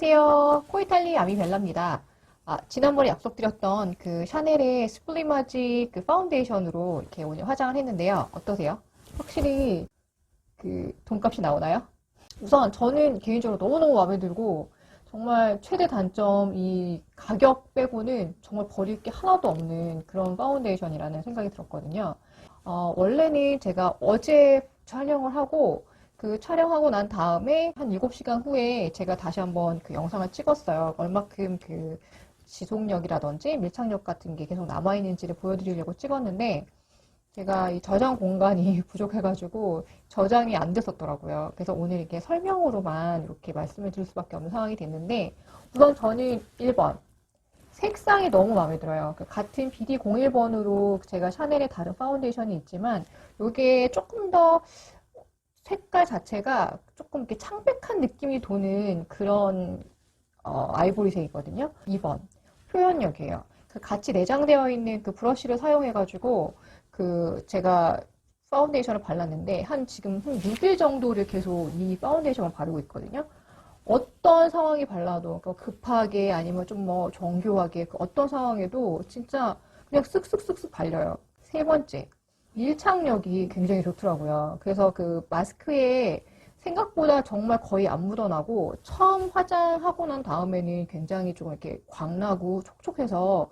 안녕하세요. 코이탈리 아미벨라입니다. 아, 지난번에 약속드렸던 그 샤넬의 스플리마지 그 파운데이션으로 이렇게 오늘 화장을 했는데요. 어떠세요? 확실히 그 돈값이 나오나요? 우선 저는 개인적으로 너무너무 마음에 들고 정말 최대 단점 이 가격 빼고는 정말 버릴 게 하나도 없는 그런 파운데이션이라는 생각이 들었거든요. 어, 원래는 제가 어제 촬영을 하고 그 촬영하고 난 다음에 한 7시간 후에 제가 다시 한번 그 영상을 찍었어요. 얼마큼 그 지속력이라든지 밀착력 같은 게 계속 남아있는지를 보여드리려고 찍었는데 제가 이 저장 공간이 부족해가지고 저장이 안 됐었더라고요. 그래서 오늘 이렇게 설명으로만 이렇게 말씀을 드릴 수밖에 없는 상황이 됐는데 우선 저는 1번 색상이 너무 마음에 들어요. 그 같은 BD01번으로 제가 샤넬의 다른 파운데이션이 있지만 이게 조금 더 색깔 자체가 조금 이렇게 창백한 느낌이 도는 그런 어, 아이보리색이거든요. 2번 표현력이에요. 그 같이 내장되어 있는 그 브러쉬를 사용해가지고 그 제가 파운데이션을 발랐는데 한 지금 한 6일 정도를 계속 이 파운데이션을 바르고 있거든요. 어떤 상황이 발라도 그 급하게 아니면 좀 뭐 정교하게 그 어떤 상황에도 진짜 그냥 쓱쓱쓱쓱 발려요. 세 번째 밀착력이 굉장히 좋더라고요. 그래서 그 마스크에 생각보다 정말 거의 안 묻어나고 처음 화장하고 난 다음에는 굉장히 좀 이렇게 광나고 촉촉해서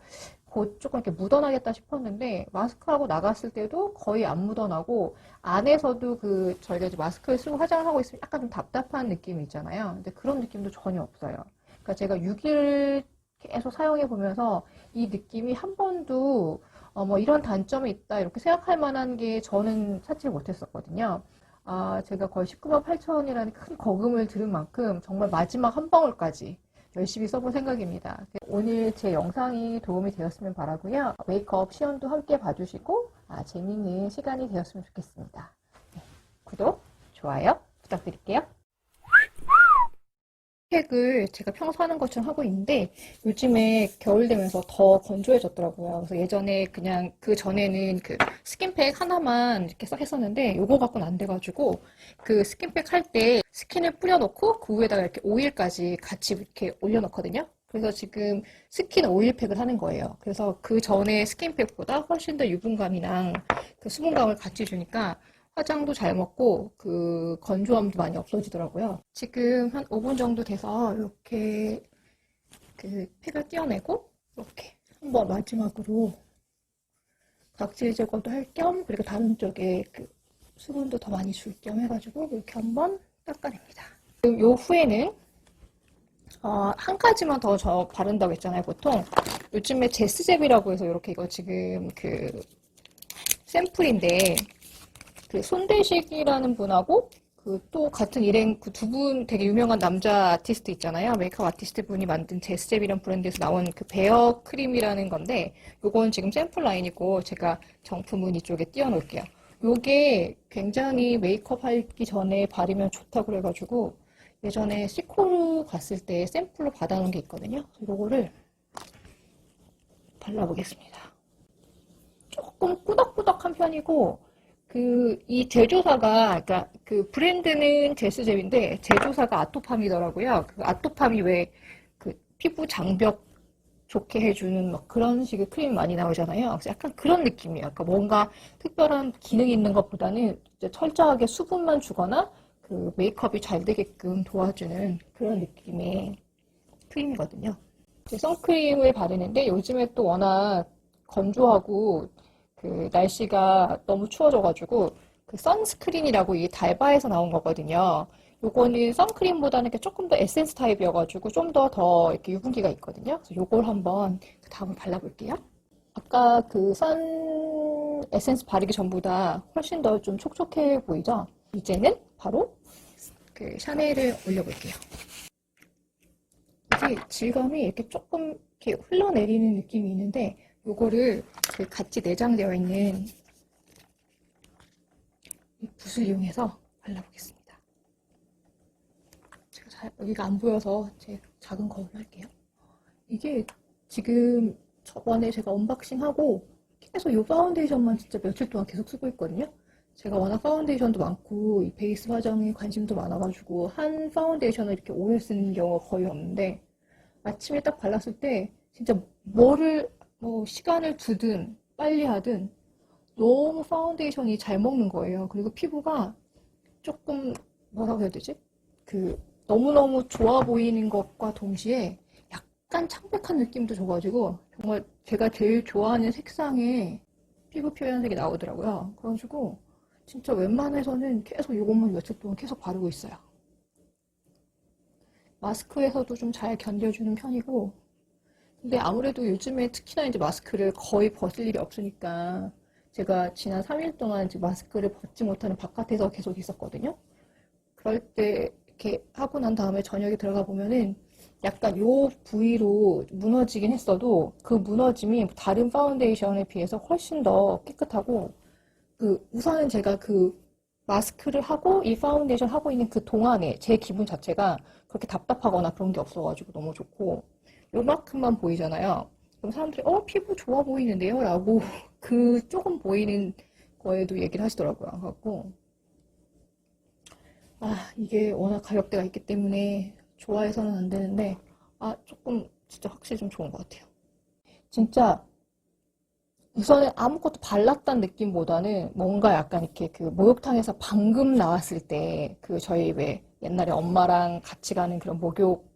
곧 조금 이렇게 묻어나겠다 싶었는데 마스크하고 나갔을 때도 거의 안 묻어나고 안에서도 그 저희가 이제 마스크를 쓰고 화장을 하고 있으면 약간 좀 답답한 느낌이 있잖아요. 근데 그런 느낌도 전혀 없어요. 그러니까 제가 6일 계속 사용해 보면서 이 느낌이 한 번도 어, 뭐 이런 단점이 있다 이렇게 생각할 만한 게 저는 찾지를 못했었거든요. 아, 제가 거의 19만 8천이라는 큰 거금을 들은 만큼 정말 마지막 한 방울까지 열심히 써볼 생각입니다. 오늘 제 영상이 도움이 되었으면 바라고요. 메이크업 시연도 함께 봐주시고 아, 재미있는 시간이 되었으면 좋겠습니다. 네, 구독, 좋아요 부탁드릴게요. 팩을 제가 평소 하는 것처럼 하고 있는데 요즘에 겨울 되면서 더 건조해졌더라고요. 그래서 예전에 그냥 그 전에는 그 스킨팩 하나만 이렇게 싹 했었는데 요거 갖고는 안 돼가지고 그 스킨팩 할 때 스킨을 뿌려놓고 그 위에다가 이렇게 오일까지 같이 이렇게 올려놓거든요. 그래서 지금 스킨 오일팩을 하는 거예요. 그래서 그 전에 스킨팩보다 훨씬 더 유분감이랑 그 수분감을 같이 주니까 화장도 잘 먹고 그 건조함도 많이 없어지더라고요. 지금 한 5분 정도 돼서 이렇게 그 팩을 떼어내고 이렇게 한번 마지막으로 각질 제거도 할 겸 그리고 다른 쪽에 그 수분도 더 많이 줄 겸 해가지고 이렇게 한번 닦아냅니다. 그럼 요 후에는 어, 한 가지만 더 저 바른다고 했잖아요. 보통 요즘에 제스잽이라고 해서 이렇게 이거 지금 그 샘플인데 그 손대식이라는 분하고 그 또 같은 일행 그 두 분 되게 유명한 남자 아티스트 있잖아요. 메이크업 아티스트 분이 만든 제스잽이라는 브랜드에서 나온 그 베어 크림이라는 건데 요건 지금 샘플 라인이고 제가 정품은 이쪽에 띄워 놓을게요. 요게 굉장히 메이크업 하기 전에 바르면 좋다고 그래가지고 예전에 시코르 갔을 때 샘플로 받아놓은 게 있거든요. 요거를 발라보겠습니다. 조금 꾸덕꾸덕한 편이고 그, 이 제조사가, 그니까, 그 브랜드는 제스잽인데, 제조사가 아토팜이더라고요. 그 아토팜이 왜, 그, 피부 장벽 좋게 해주는 막 그런 식의 크림이 많이 나오잖아요. 약간 그런 느낌이에요. 그러니까 뭔가 특별한 기능이 있는 것보다는 철저하게 수분만 주거나, 그 메이크업이 잘 되게끔 도와주는 그런 느낌의 크림이거든요. 선크림을 바르는데, 요즘에 또 워낙 건조하고, 그 날씨가 너무 추워져가지고 그 선스크린이라고 이 달바에서 나온 거거든요. 요거는 선크림보다는 조금 더 에센스 타입이어가지고 좀더더 이렇게 유분기가 있거든요. 그래서 요걸 한번 그 다음에 발라볼게요. 아까 그 선 에센스 바르기 전보다 훨씬 더 좀 촉촉해 보이죠? 이제는 바로 그 샤넬을 올려볼게요. 이게 질감이 이렇게 조금 이렇게 흘러내리는 느낌이 있는데 요거를 그 같이 내장되어 있는 이 붓을 이용해서 발라보겠습니다. 제가 잘, 여기가 안 보여서 제 작은 거울로 할게요. 이게 지금 저번에 제가 언박싱하고 계속 이 파운데이션만 진짜 며칠 동안 계속 쓰고 있거든요. 제가 워낙 파운데이션도 많고 이 베이스 화장에 관심도 많아가지고 한 파운데이션을 이렇게 오래 쓰는 경우가 거의 없는데 아침에 딱 발랐을 때 진짜 뭐를 뭐 시간을 두든 빨리 하든 너무 파운데이션이 잘 먹는 거예요. 그리고 피부가 조금 뭐라고 해야 되지? 그 너무너무 좋아 보이는 것과 동시에 약간 창백한 느낌도 줘가지고 정말 제가 제일 좋아하는 색상의 피부 표현색이 나오더라고요. 그래가지고 진짜 웬만해서는 계속 이것만 며칠 동안 계속 바르고 있어요. 마스크에서도 좀 잘 견뎌주는 편이고 근데 아무래도 요즘에 특히나 이제 마스크를 거의 벗을 일이 없으니까 제가 지난 3일 동안 이제 마스크를 벗지 못하는 바깥에서 계속 있었거든요. 그럴 때 이렇게 하고 난 다음에 저녁에 들어가 보면은 약간 요 부위로 무너지긴 했어도 그 무너짐이 다른 파운데이션에 비해서 훨씬 더 깨끗하고 그 우선은 제가 그 마스크를 하고 이 파운데이션 하고 있는 그 동안에 제 기분 자체가 그렇게 답답하거나 그런 게 없어가지고 너무 좋고 요만큼만 보이잖아요. 그럼 사람들이 어 피부 좋아 보이는데요? 라고 그 조금 보이는 거에도 얘기를 하시더라고요. 그래갖고 아 이게 워낙 가격대가 있기 때문에 좋아해서는 안 되는데 아 조금 진짜 확실히 좀 좋은 것 같아요. 진짜 우선은 아무것도 발랐다는 느낌보다는 뭔가 약간 이렇게 그 목욕탕에서 방금 나왔을 때 그 저희 왜 옛날에 엄마랑 같이 가는 그런 목욕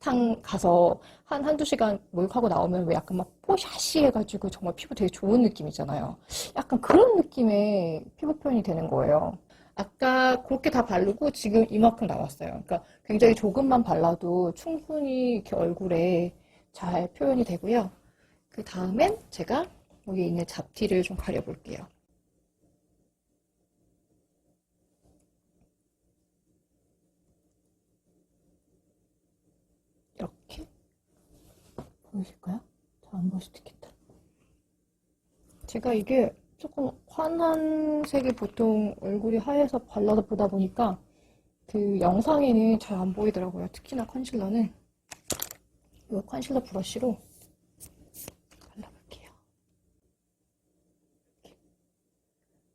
탕 가서 한 한두 시간 목욕하고 나오면 왜 약간 막 뽀샤시 해가지고 정말 피부 되게 좋은 느낌이잖아요. 약간 그런 느낌의 피부 표현이 되는 거예요. 아까 그렇게 다 바르고 지금 이만큼 나왔어요. 그러니까 굉장히 조금만 발라도 충분히 이렇게 얼굴에 잘 표현이 되고요. 그 다음엔 제가 여기 있는 잡티를 좀 가려볼게요. 이렇게 보이실까요? 잘 안 보일 수도 있겠다. 제가 이게 조금 환한 색이 보통 얼굴이 하얘서 발라서 보다 보니까 그 영상에는 잘 안 보이더라고요. 특히나 컨실러는 이 컨실러 브러쉬로 발라볼게요.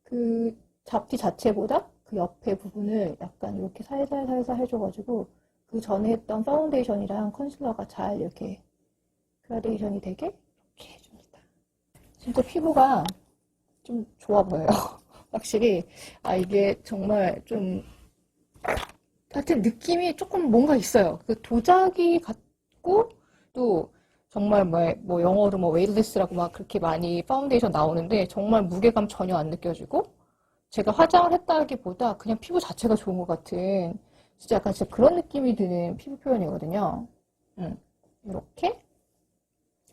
그 잡티 자체보다 그 옆에 부분을 약간 이렇게 살살살살 해줘가지고 그 전에 했던 파운데이션이랑 컨실러가 잘 이렇게 그라데이션이 되게 이렇게 해줍니다. 진짜 피부가 좀 좋아 보여요. 확실히 아 이게 정말 좀 하여튼 느낌이 조금 뭔가 있어요. 그 도자기 같고 또 정말 뭐, 뭐 영어로 뭐 웨이트리스라고 막 그렇게 많이 파운데이션 나오는데 정말 무게감 전혀 안 느껴지고 제가 화장을 했다기보다 그냥 피부 자체가 좋은 것 같은 진짜 약간 진짜 그런 느낌이 드는 피부 표현이거든요. 음, 이렇게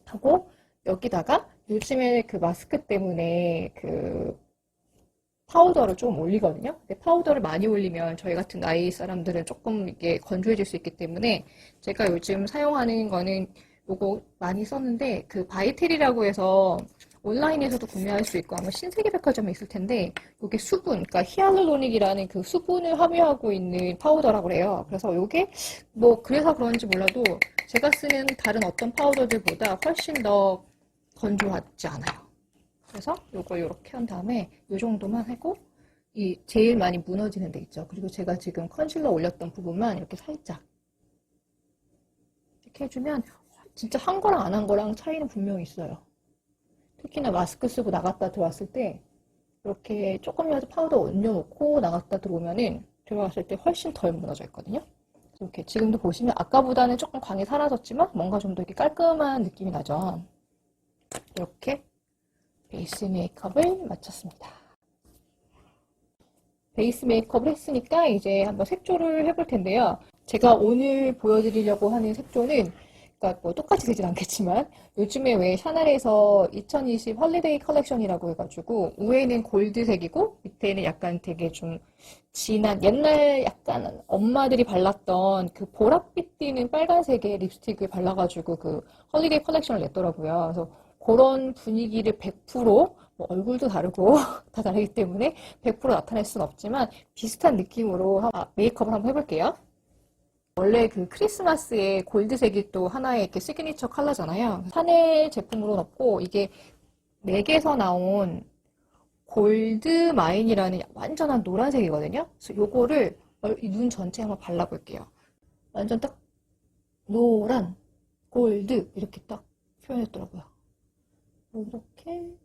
하고 여기다가 요즘에 그 마스크 때문에 그 파우더를 좀 올리거든요. 근데 파우더를 많이 올리면 저희 같은 나이 사람들은 조금 이게 건조해질 수 있기 때문에 제가 요즘 사용하는 거는 요거 많이 썼는데 그 바이텔이라고 해서 온라인에서도 구매할 수 있고 아마 신세계 백화점에 있을 텐데 이게 수분, 그러니까 히알루로닉이라는 그 수분을 함유하고 있는 파우더라고 그래요. 그래서 요게 뭐 그래서 그런지 몰라도 제가 쓰는 다른 어떤 파우더들보다 훨씬 더 건조하지 않아요. 그래서 요거 이렇게 한 다음에 요 정도만 하고 이 제일 많이 무너지는 데 있죠. 그리고 제가 지금 컨실러 올렸던 부분만 이렇게 살짝 이렇게 해주면 진짜 한 거랑 안 한 거랑 차이는 분명히 있어요. 특히나 마스크 쓰고 나갔다 들어왔을 때 이렇게 조금이라도 파우더 올려놓고 나갔다 들어오면은 들어갔을 때 훨씬 덜 무너져 있거든요. 이렇게 지금도 보시면 아까보다는 조금 광이 사라졌지만 뭔가 좀 더 이렇게 깔끔한 느낌이 나죠. 이렇게 베이스 메이크업을 마쳤습니다. 베이스 메이크업을 했으니까 이제 한번 색조를 해볼 텐데요. 제가 오늘 보여드리려고 하는 색조는 그러니까 뭐 똑같이 되진 않겠지만 요즘에 왜 샤넬에서 2020 헐리데이 컬렉션이라고 해가지고 위에는 골드색이고 밑에는 약간 되게 좀 진한 옛날 약간 엄마들이 발랐던 그 보랏빛 띠는 빨간색의 립스틱을 발라가지고 그 헐리데이 컬렉션을 냈더라고요. 그래서 그런 분위기를 100%뭐 얼굴도 다르고 다 다르기 때문에 100% 나타낼 수는 없지만 비슷한 느낌으로 한- 아, 메이크업을 한번 해볼게요. 원래 그 크리스마스에 골드색이 또 하나의 이렇게 시그니처 컬러잖아요. 샤넬 제품으로는 없고 이게 맥에서 나온 골드 마인이라는 완전한 노란색이거든요. 그래서 요거를 이눈 전체에 한번 발라볼게요. 완전 딱 노란, 골드 이렇게 딱 표현했더라고요. 이렇게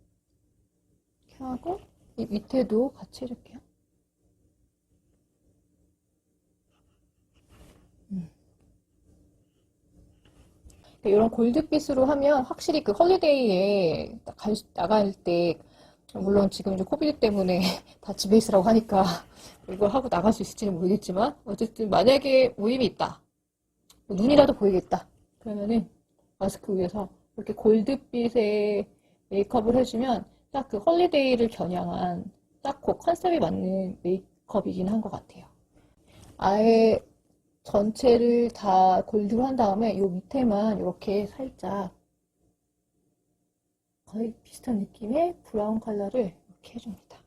이렇게 하고 이 밑에도 같이 해줄게요. 이런 골드빛으로 하면 확실히 그 헐리데이에 갈- 나갈 때 물론 지금 이제 코비드 때문에 다 집에 있으라고 하니까 이걸 하고 나갈 수 있을지는 모르겠지만 어쨌든 만약에 모임이 있다. 뭐 눈이라도 보이겠다. 그러면은 마스크 위에서 이렇게 골드빛의 메이크업을 해주면 딱 그 헐리데이를 겨냥한 딱 그 컨셉에 맞는 메이크업이긴 한 것 같아요. 아예 전체를 다 골드로 한 다음에 요 밑에만 이렇게 살짝 거의 비슷한 느낌의 브라운 컬러를 이렇게 해줍니다.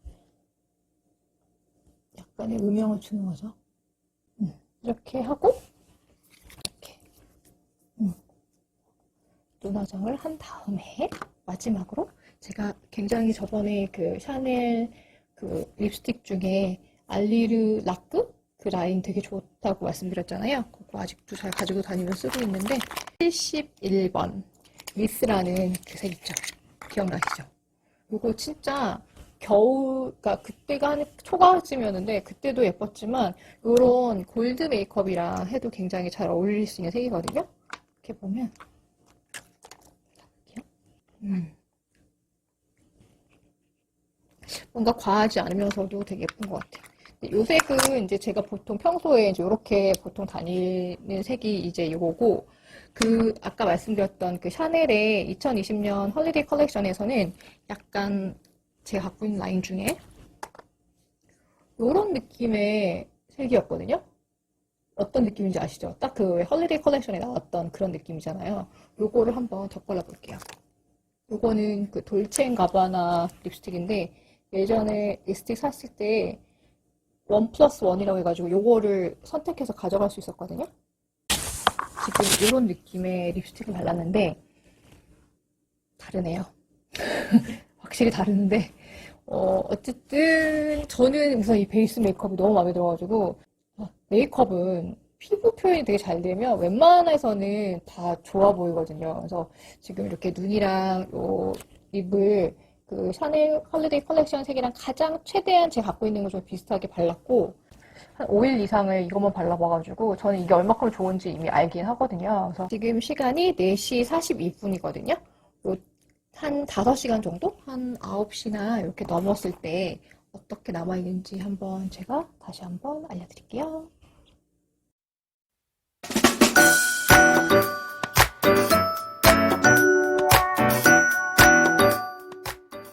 약간의 음영을 주는 거죠. 음, 이렇게 하고 이렇게 음, 눈 화장을 한 다음에 마지막으로 제가 굉장히 저번에 그 샤넬 그 립스틱 중에 알리르 라크 그 라인 되게 좋다고 말씀드렸잖아요. 그거 아직도 잘 가지고 다니면서 쓰고 있는데 71번 위스라는 그 색 있죠. 기억나시죠? 이거 진짜 겨울, 그러니까 그때가 한 초가을쯤이었는데 그때도 예뻤지만 이런 골드 메이크업이랑 해도 굉장히 잘 어울릴 수 있는 색이거든요. 이렇게 보면. 음. 뭔가 과하지 않으면서도 되게 예쁜 것 같아요. 이 색은 이제 제가 보통 평소에 이제 이렇게 보통 다니는 색이 이제 이거고, 그 아까 말씀드렸던 그 샤넬의 2020년 헐리데이 컬렉션에서는 약간 제가 갖고 있는 라인 중에 이런 느낌의 색이었거든요. 어떤 느낌인지 아시죠? 딱 그 헐리데이 컬렉션에 나왔던 그런 느낌이잖아요. 요거를 한번 덧발라 볼게요. 요거는 그 돌체앤가바나 립스틱인데 예전에 립스틱 샀을 때 원 플러스 원이라고 해가지고 요거를 선택해서 가져갈 수 있었거든요. 지금 이런 느낌의 립스틱을 발랐는데 다르네요. 확실히 다르는데 어, 어쨌든 저는 우선 이 베이스 메이크업이 너무 마음에 들어가지고 아, 메이크업은 피부 표현이 되게 잘 되면 웬만해서는 다 좋아 보이거든요. 그래서 지금 이렇게 눈이랑 요 립을 그 샤넬 헐리데이 컬렉션 색이랑 가장 최대한 제가 갖고 있는 거좀 비슷하게 발랐고 한 5일 이상을 이것만 발라봐가지고 저는 이게 얼마큼 좋은지 이미 알긴 하거든요. 그래서 지금 시간이 4시 42분이거든요. 한 5시간 정도? 한 9시나 이렇게 넘었을 때 어떻게 남아있는지 한번 제가 다시 한번 알려드릴게요.